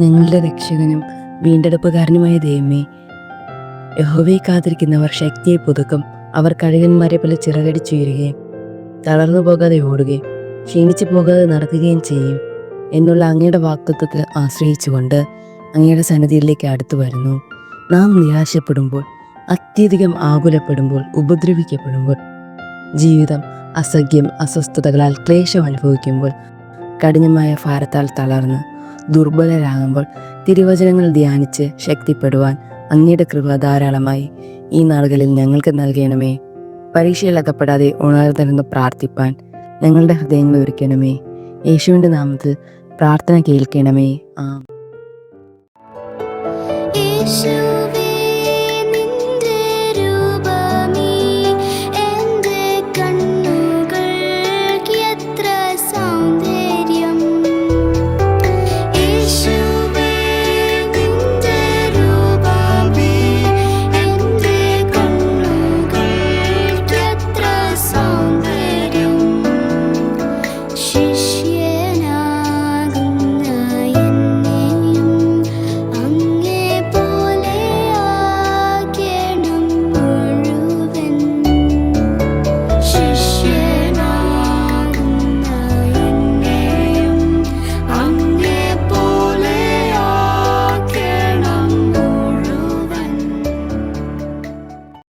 ഞങ്ങളുടെ രക്ഷകനും വീണ്ടെടുപ്പുകാരനുമായ ദൈവമേ യഹോവയെ കാത്തിരിക്കുന്നവർ ശക്തിയെ പുതുക്കും. അവർ കഴുകന്മാരെ പോലെ ചിറകടിച്ചുയരുകയും തളർന്നു പോകാതെ ഓടുകയും ക്ഷീണിച്ചു പോകാതെ നടക്കുകയും ചെയ്യും എന്നുള്ള അങ്ങയുടെ വാക്തത്വത്തെ ആശ്രയിച്ചുകൊണ്ട് അങ്ങയുടെ സന്നിധിയിലേക്ക് അടുത്തു വരുന്നു. നാം നിരാശപ്പെടുമ്പോൾ അത്യധികം ആകുലപ്പെടുമ്പോൾ ഉപദ്രവിക്കപ്പെടുമ്പോൾ ജീവിതം അസഖ്യം അസ്വസ്ഥതകളാൽ ക്ലേശം അനുഭവിക്കുമ്പോൾ കഠിനമായ ഭാരത്താൽ തളർന്ന് ദുർബലരാകുമ്പോൾ തിരുവചനങ്ങൾ ധ്യാനിച്ച് ശക്തിപ്പെടുവാൻ അങ്ങയുടെ കൃപ ധാരാളമായി ഈ നാളുകളിൽ ഞങ്ങൾക്ക് നൽകണമേ. പരീക്ഷയിൽ അകപ്പെടാതെ ഉണർന്നിരുന്ന് പ്രാർത്ഥിപ്പാൻ ഞങ്ങളുടെ ഹൃദയങ്ങൾ ഒരുക്കണമേ. യേശുവിന്റെ നാമത്തിൽ പ്രാർത്ഥന കേൾക്കണമേ. ആ യേശുവേ.